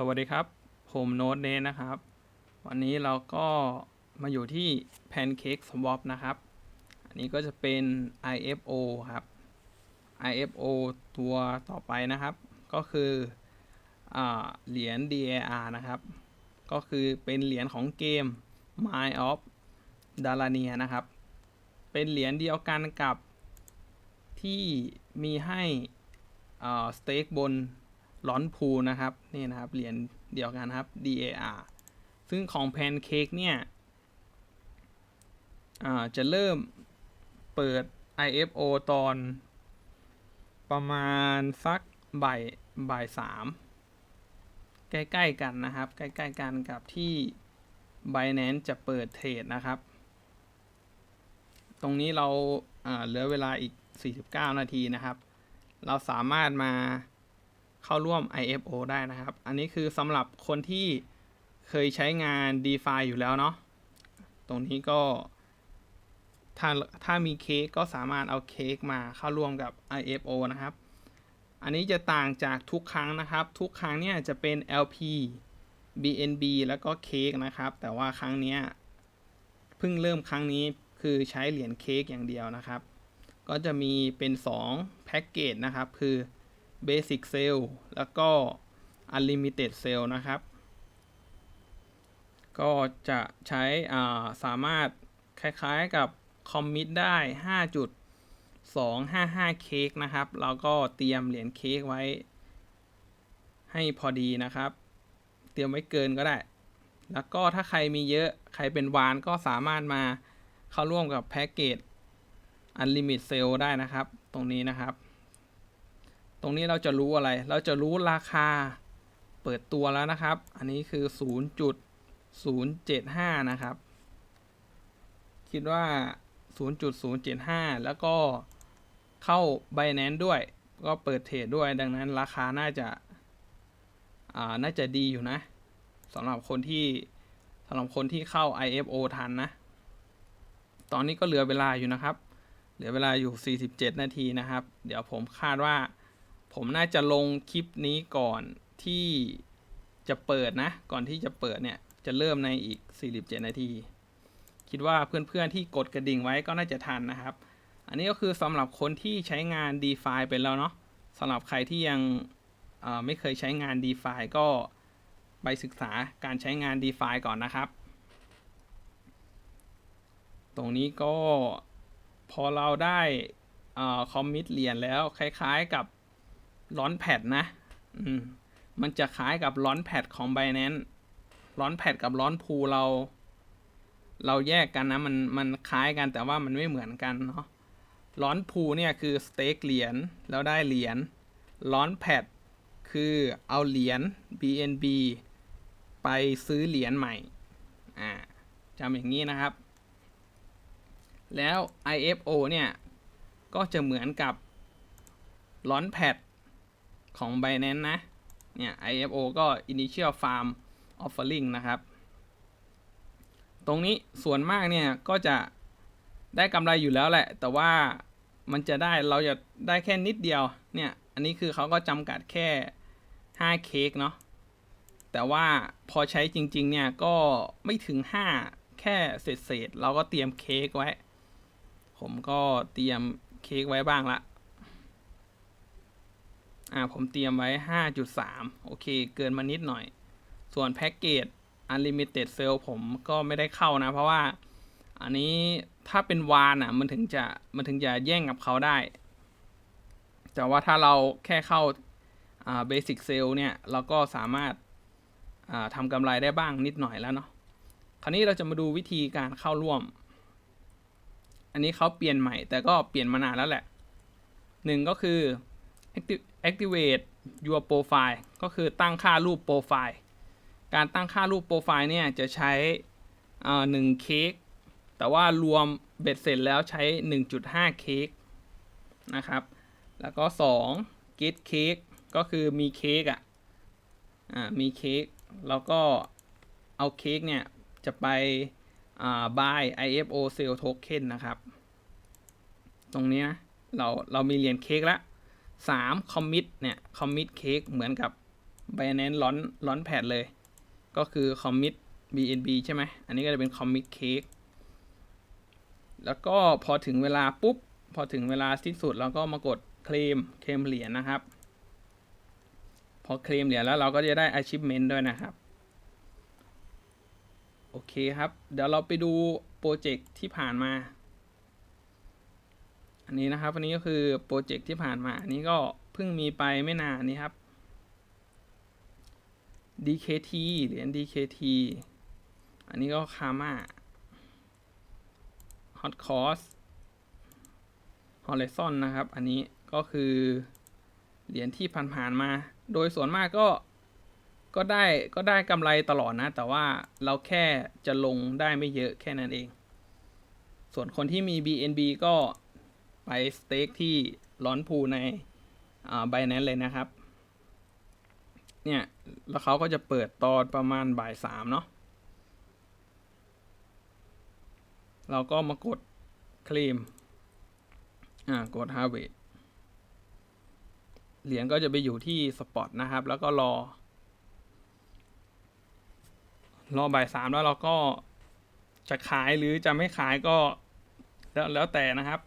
สวัสดีครับ ผมโน้ตเนนะครับ วันนี้เราก็มาอยู่ที่ Pancake Swap นะครับ อันนี้ก็จะเป็น IFO ครับ IFO ตัวต่อไปนะครับ ก็คืออเหรียญ DAR นะครับ ก็คือเป็นเหรียญของเกม Mind of Darania นะครับ เป็นเหรียญเดียวกันกับที่มีให้สเต็กบน ลอนพูนะครับนี่นะครับเหรียญเดียวกันครับ DAR ซึ่งของ Pancake เนี่ยจะเริ่มเปิด IFO ตอน ประมาณสักบ่ายบ่ายสามใกล้ ๆ กันนะครับ ใกล้ ๆ กันกับที่ Binance จะเปิดเทรดนะครับ ตรงนี้เราอ่าเหลือเวลาอีก 49 นาทีนะครับ เราสามารถมา เข้าร่วม IFO ได้นะครับ อันนี้คือสำหรับคนที่เคยใช้งาน DeFi อยู่แล้วเนาะ ตรงนี้ก็ถ้าถ้ามีเค้กก็สามารถเอาเค้กมาเข้าร่วมกับ IFO นะครับ อันนี้จะต่างจากทุกครั้งนะครับ ทุกครั้งเนี่ยจะเป็น LP BNB แล้วก็เค้กนะครับ แต่ว่าครั้งเนี้ยเพิ่งเริ่มครั้งนี้คือใช้เหรียญเค้กอย่างเดียวนะครับ ก็จะมีเป็น 2 แพ็กเกจนะครับ คือ Basic Sale แล้วก็ Unlimited Sale นะครับ ก็จะใช้สามารถคล้ายๆกับคอมมิตได้ 5.255 เค้กนะครับ แล้วก็เตรียมเหรียญเค้กไว้ ให้พอดีนะครับ เตรียมไว้เกินก็ได้ แล้วก็ถ้าใครมีเยอะใครเป็นวานก็สามารถมาเข้าร่วมกับแพ็กเกจ Unlimited Sale ได้นะครับ ตรงนี้นะครับ ตรงนี้เราจะรู้อะไร เราจะรู้ราคาเปิดตัวแล้วนะครับ อันนี้คือ 0.075 นะครับ คิดว่า 0.075 แล้วก็เข้า Binance ด้วย ก็เปิดเทรดด้วย ดังนั้นราคาน่าจะ อ่า น่าจะดีอยู่นะสำหรับคนที่สำหรับคนที่เข้า IFO ทันนะ ตอนนี้ก็เหลือเวลาอยู่นะครับ เหลือเวลาอยู่ 47 นาทีนะครับ เดี๋ยวผมคาดว่า ผมน่าจะลงคลิปนี้ก่อนที่จะเปิดนะ ก่อนที่จะเปิดเนี่ย จะเริ่มในอีก 47 นาที คิดว่าเพื่อนๆที่กดกระดิ่งไว้ก็น่าจะทันนะครับ อันนี้ก็คือสำหรับคนที่ใช้งาน DeFi ไปแล้วเนาะสำหรับใครที่ยังไม่เคยใช้งาน DeFi ก็ไปศึกษาการใช้งาน DeFi ก่อนนะครับ ตรงนี้ก็พอเราได้คอมมิตเหรียญแล้วคล้ายๆกับ ล้อนแพดนะ อืม มันจะคล้ายกับล้อนแพดของ Binance ล้อนแพดกับล้อนพูเรา เราแยกกันนะ มันมันคล้ายกันแต่ว่ามันไม่เหมือนกันเนาะล้อนพูเนี่ยคือสเต็กเหรียญแล้วได้เหรียญล้อนแพดคือเอาเหรียญ BNB ไปซื้อเหรียญใหม่ อ่าจำอย่างนี้นะครับ แล้ว IFO เนี่ย ก็จะเหมือนกับล้อนแพด ของ Binance นะ เนี่ย IFO ก็ Initial Farm Offering นะครับ ตรงนี้ส่วนมากเนี่ย ก็จะได้กำไรอยู่แล้วแหละ แต่ว่ามันจะได้เราจะได้แค่นิดเดียว เนี่ย อันนี้คือเขาก็จำกัดแค่ 5 เค้กเนาะ แต่ว่าพอใช้จริง ๆ เนี่ย ก็ไม่ถึง 5 แค่เศษๆเราก็เตรียมเค้กไว้ ผมก็เตรียมเค้กไว้บ้างละ อ่าผมเตรียมไว้ 5.3 โอเค เกินมานิดหน่อย ส่วนแพ็กเกจ Unlimited Sale ผมก็ไม่ได้เข้านะ เพราะว่าอันนี้ถ้าเป็นวานอะมันถึงจะมันถึงจะแย่งกับเขาได้ แต่ว่าถ้าเราแค่เข้าอ่า Basic Sale เนี่ย เราก็สามารถอ่าทำกำไรได้บ้างนิดหน่อยแล้วเนาะ คราวนี้เราจะมาดูวิธีการเข้าร่วม อันนี้เขาเปลี่ยนใหม่ แต่ก็เปลี่ยนมานานแล้วแหละหนึ่งก็คือ activate your profile ก็คือตั้งค่ารูปโปรไฟล์ การตั้งค่ารูปโปรไฟล์เนี่ยจะใช้หนึ่งเค้ก แต่ว่ารวมเบ็ดเสร็จแล้วใช้ 1.5 เค้กนะครับ แล้วก็ 2 get cake ก็คือมีเค้กอะ อ่า มีเค้ก แล้วก็เอาเค้กเนี่ย จะไป อ่า buy IFO sell token นะครับ ตรงนี้นะ เรา เรามีเหรียญเค้กแล้ว 3 commit เนี่ย commit เค้กเหมือนกับ Binance ล้อนล้อนแพดเลย ก็คือ commit BNB ใช่ไหมอันนี้ก็จะเป็น commit cake แล้วก็พอถึงเวลาปุ๊บ พอถึงเวลาสิ้นสุดเราก็มากดเคลมเคลมเหรียญนะครับ พอเคลมเหรียญแล้วเราก็จะได้ achievement ด้วยนะครับ โอเคครับ เดี๋ยวเราไปดูโปรเจกต์ที่ผ่านมา อันนี้นะครับ อันนี้ก็คือโปรเจกต์ที่ผ่านมา อันนี้ก็เพิ่งมีไปไม่นานนี้ครับ DKT เหรียญ DKT อันนี้ก็คาม่า Hot Cross Horizon นะครับ อันนี้ก็คือเหรียญที่ผ่านๆมา โดยส่วนมากก็ก็ได้ก็ได้กำไรตลอดนะ แต่ว่าเราแค่จะลงได้ไม่เยอะแค่นั้นเอง ส่วนคนที่มี BNB ก็ ไปสเต็กที่ร้อนพูในอ่า Binance เลยนะครับ เนี่ย แล้วเขาก็จะเปิดตอนประมาณบ่ายสามเนาะเราก็มากดเคลมอ่ากด Harvest เหรียญก็จะไปอยู่ที่สปอตนะครับ แล้วก็รอ รอบ่ายสามแล้วเราก็จะขายหรือจะไม่ขายก็แล้วแล้วแต่นะครับ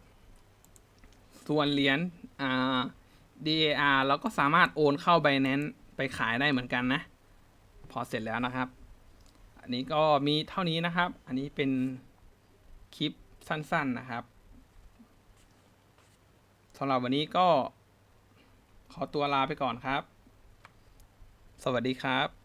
ส่วนเหรียญอ่า DAR เราก็สามารถโอนเข้า Binance ไปขายได้เหมือนกันนะ พอเสร็จแล้วนะครับ อันนี้ก็มีเท่านี้นะครับ อันนี้เป็นคลิปสั้นๆนะครับสำหรับวันนี้ก็ขอตัวลาไปก่อนครับ สวัสดีครับ